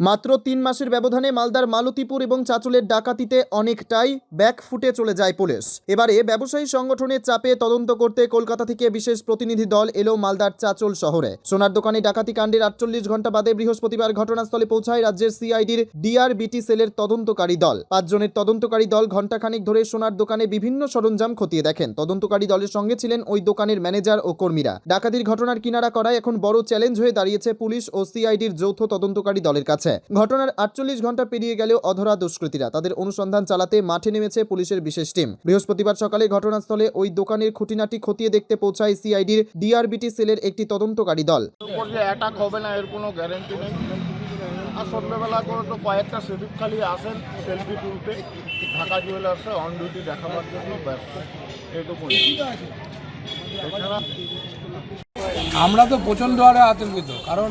মাত্র তিন মাসের ব্যবধানে মালদার মালতীপুর এবং চাচলের ডাকাতিতে অনেকটাই ব্যাক ফুটে চলে যায় পুলিশ। এবারে ব্যবসায়ী সংগঠনের চাপে তদন্ত করতে কলকাতা থেকে বিশেষ প্রতিনিধি দল এলো মালদার চাচল শহরে। সোনার দোকানে ডাকাতি কাণ্ডের আটচল্লিশ ঘণ্টা বাদে বৃহস্পতিবার ঘটনাস্থলে পৌঁছায় রাজ্যের সিআইডির ডিআরবিটি সেলের তদন্তকারী দল। পাঁচজনের তদন্তকারী দল ঘণ্টাখানিক ধরে সোনার দোকানে বিভিন্ন সরঞ্জাম খতিয়ে দেখেন। তদন্তকারী দলের সঙ্গে ছিলেন ওই দোকানের ম্যানেজার ও কর্মীরা। ডাকাতির ঘটনার কিনারা করায় এখন বড় চ্যালেঞ্জ হয়ে দাঁড়িয়েছে পুলিশ ও সিআইডির যৌথ তদন্তকারী দলের কাছে। ঘটনার আটচল্লিশ ঘণ্টা পেরিয়ে গেলেও অধরা দুষ্কৃতীরা। তাদের অনুসন্ধান চালাতে মাঠে নেমেছে পুলিশের বিশেষ টিম। বৃহস্পতিবার সকালে ঘটনাস্থলে ওই দোকানের খুঁটিনাটি খতিয়ে দেখতে পৌঁছায় সিআইডির ডিআরবিটি সেলের একটি তদন্তকারী দল। অ্যাটাক হবে না এর কোনো গ্যারেন্টি নেই। আর সন্ধ্যেবেলা করে তো কয়েকটা সিভিক খালি আসেন সেলফি তুলতে। ঢাকা জুয়েলার্সে অন ডিউটি দেখাবার জন্য ব্যস্ত। এইটুকু আমরা তো প্রচণ্ড হারে আতঙ্কিত কারণ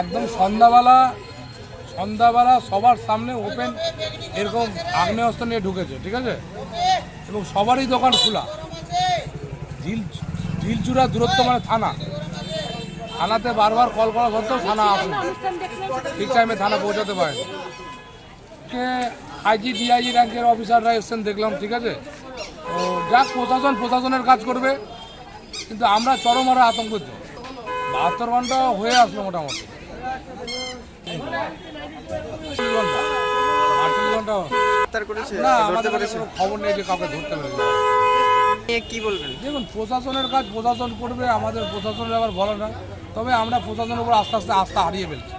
একদম সন্ধ্যাবেলা সন্ধ্যাবেলা সবার সামনে ওপেন এরকম আগ্নেয়াস্ত্র নিয়ে ঢুকেছে, ঠিক আছে? এবং সবারই দোকান খোলা। ঢিল ঢিলচূড়া দূরত্ব মানে থানা। থানাতে বারবার কল করা সত্ত্বেও থানা আসুন। ঠিক টাইমে থানা পৌঁছাতে পারে আইজি ডিআইজি র্যাঙ্কের অফিসাররা এসছেন, দেখলাম, ঠিক আছে? তো যাক, প্রশাসন প্রশাসনের কাজ করবে, কিন্তু আমরা চরম হারে আতঙ্কিত। বাহাত্তর ঘণ্টা হয়ে আসলো মোটামুটি। খবর নেই যে কাউকে ধরতে কি বলবেন? দেখুন প্রশাসনের কাজ প্রশাসন করবে আমাদের প্রশাসনের আবার বলে না। তবে আমরা প্রশাসনের উপর আস্তে আস্তে আস্থা হারিয়ে ফেলছি।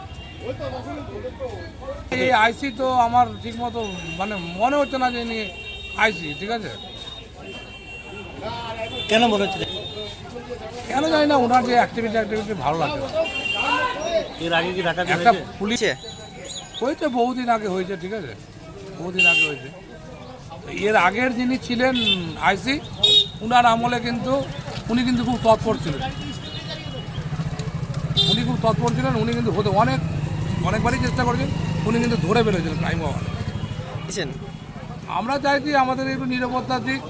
এই আইসি তো আমার ঠিকমতো মানে মনে হচ্ছে না যে ইনি আইসি ঠিক আছে? কেন মনে হচ্ছে কেন জানি না ওনার যে অ্যাক্টিভিটি অ্যাক্টিভিটি ভালো লাগে এর আগে কি ঢাকা একটা পুলিশ হয়েছে। বহুদিন আগে হয়েছে ঠিক আছে? বহুদিন আগে হয়েছে। এর আগের যিনি ছিলেন আইসি উনার আমলে কিন্তু উনি কিন্তু খুব তৎপর ছিলেন। উনি খুব তৎপর ছিলেন উনি কিন্তু হতে অনেক অনেকবারই চেষ্টা করেছেন উনি কিন্তু ধরে ফেলেছিলেন ক্রাইম হওয়ার আমরা চাইছি আমাদের একটু নিরাপত্তার দিক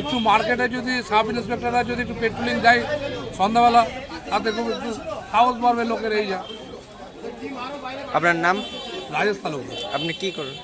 একটু মার্কেটে যদি সাব ইন্সপেক্টররা যদি একটু পেট্রোলিং যায় সন্ধ্যাবেলা তাতে খুব একটু সাহস বাড়বে লোকের এই যা। আপনার নাম? রাজেশ তালুকদার। আপনি কি করেন?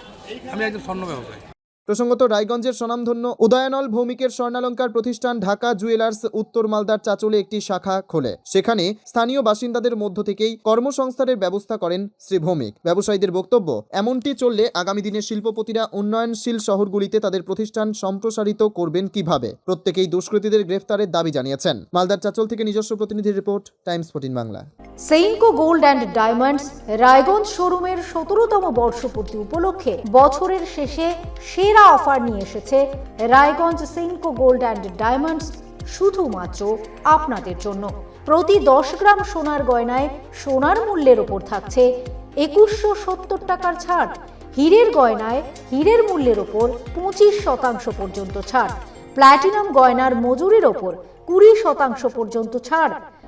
আমি একজন স্বর্ণ ব্যবসায়ী। প্রসঙ্গত, রায়গঞ্জের স্বনামধন্য উদয়নল ভৌমিকের স্বর্ণালঙ্কার প্রতিষ্ঠান ঢাকা জুয়েলার্স উত্তর মালদার চাচলে একটি শাখা খোলে। সেখানে স্থানীয় বাসিন্দাদের মধ্য থেকেই কর্মসংস্থানের ব্যবস্থা করেন শ্রী ভৌমিক। ব্যবসায়ীদের বক্তব্য, এমনটি চললে আগামী দিনে শিল্পপতিরা উন্নয়নশীল শহরগুলিতে তাদের প্রতিষ্ঠান সম্প্রসারিত করবেন কীভাবে? প্রত্যেকেই দুষ্কৃতীদের গ্রেফতারের দাবি জানিয়েছেন। মালদার চাচল থেকে নিজস্ব প্রতিনিধির report, Times fourteen Bangla. Senco gold and diamonds Raiganj শোরুমের সতেরোতম বর্ষপূর্তি উপলক্ষে বছরের শেষে সেরা অফার নিয়ে এসেছে Raiganj Senco gold and diamonds শুধুমাত্র আপনাদের জন্য। প্রতি দশ গ্রাম সোনার গয়নায় সোনার মূল্যের ওপর থাকছে একুশশো সত্তর টাকার ছাড়। হীরের গয়নায় হীরের মূল্যের ওপর পঁচিশ শতাংশ পর্যন্ত ছাড়। প্ল্যাটিনাম গয়নার মজুরির ওপর কুড়ি শতাংশ পর্যন্ত ছাড়।